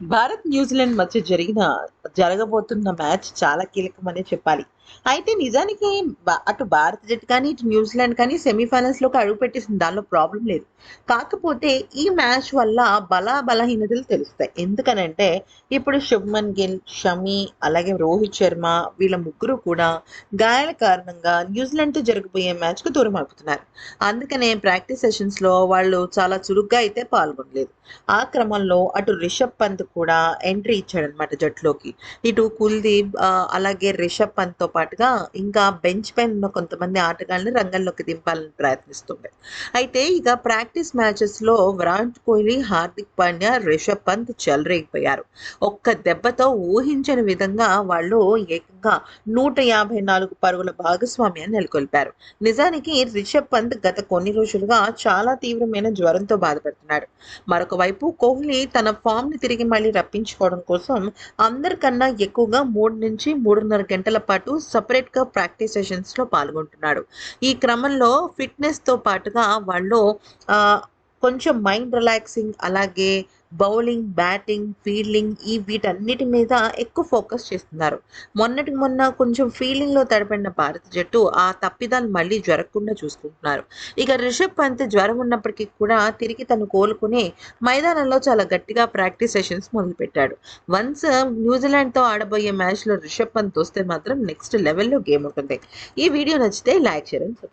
Bharat New Zealand మధ్య జరిగిన జరగబోతున్న మ్యాచ్ చాలా కీలకమనే చెప్పాలి. అయితే నిజానికి అటు భారత జట్టు కానీ ఇటు న్యూజిలాండ్ కానీ సెమీఫైనల్స్లోకి అడుగు పెట్టేసింది. దానిలో ప్రాబ్లం లేదు. కాకపోతే ఈ మ్యాచ్ వల్ల బల బలహీనతలు తెలుస్తాయి. ఎందుకనంటే ఇప్పుడు శుభ్మన్ గిల్ షమి అలాగే రోహిత్ శర్మ వీళ్ళ ముగ్గురు కూడా గాయాల కారణంగా న్యూజిలాండ్తో జరగబోయే మ్యాచ్కు దూరం అవుతున్నారు అందుకనే ప్రాక్టీస్ సెషన్స్లో వాళ్ళు చాలా చురుగ్గా అయితే పాల్గొనలేదు. ఆ క్రమంలో అటు రిషబ్ పంత్ కూడా ఎంట్రీ ఇచ్చాడనమాట జట్టులోకి. ఇటు కుల్దీప్ అలాగే రిషబ్ పంత్తో పాటుగా ఇంకా బెంచ్ పైన ఉన్న కొంతమంది ఆటగాళ్ళని రంగంలోకి దింపాలని ప్రయత్నిస్తుంది. అయితే ఇక ప్రాక్టీస్ మ్యాచెస్లో విరాట్ కోహ్లీ హార్దిక్ పాండ్యా రిషబ్ పంత్ చెలరేగిపోయారు. ఒక్క దెబ్బతో ఊహించని విధంగా వాళ్ళు ఏకంగా నూట యాభై నాలుగు పరుగుల భాగస్వామ్యాన్ని నెలకొల్పారు. నిజానికి రిషబ్ పంత్ గత కొన్ని రోజులుగా చాలా తీవ్రమైన జ్వరంతో బాధపడుతున్నాడు. మరొక వైపు కోహ్లీ తన ఫామ్ని తిరిగి మళ్ళీ రప్పించుకోవడం కోసం అందరికన్నా ఎక్కువగా మూడు నుంచి మూడున్నర గంటల పాటు సపరేట్గా ప్రాక్టీస్ సెషన్స్లో పాల్గొంటున్నాడు. ఈ క్రమంలో ఫిట్నెస్తో పాటుగా వాళ్ళు ఆ, కొంచెం మైండ్ రిలాక్సింగ్ అలాగే బౌలింగ్ బ్యాటింగ్ ఫీల్డింగ్ ఈ వీటన్నిటి మీద ఎక్కువ ఫోకస్ చేస్తున్నారు. మొన్నటికి మొన్న కొంచెం ఫీల్డింగ్లో తడిపడిన భారత జట్టు ఆ తప్పిదాలు మళ్ళీ జరగకుండా చూసుకుంటున్నారు. ఇక రిషబ్ పంత్ జ్వరం ఉన్నప్పటికీ కూడా తిరిగి తను కోలుకుని మైదానంలో చాలా గట్టిగా ప్రాక్టీస్ సెషన్స్ మొదలుపెట్టాడు. వన్స్ న్యూజిలాండ్తో ఆడబోయే మ్యాచ్లో రిషబ్ పంత్ వస్తే మాత్రం నెక్స్ట్ లెవెల్లో గేమ్ ఉంటుంది. ఈ వీడియో నచ్చితే లైక్ చేయండి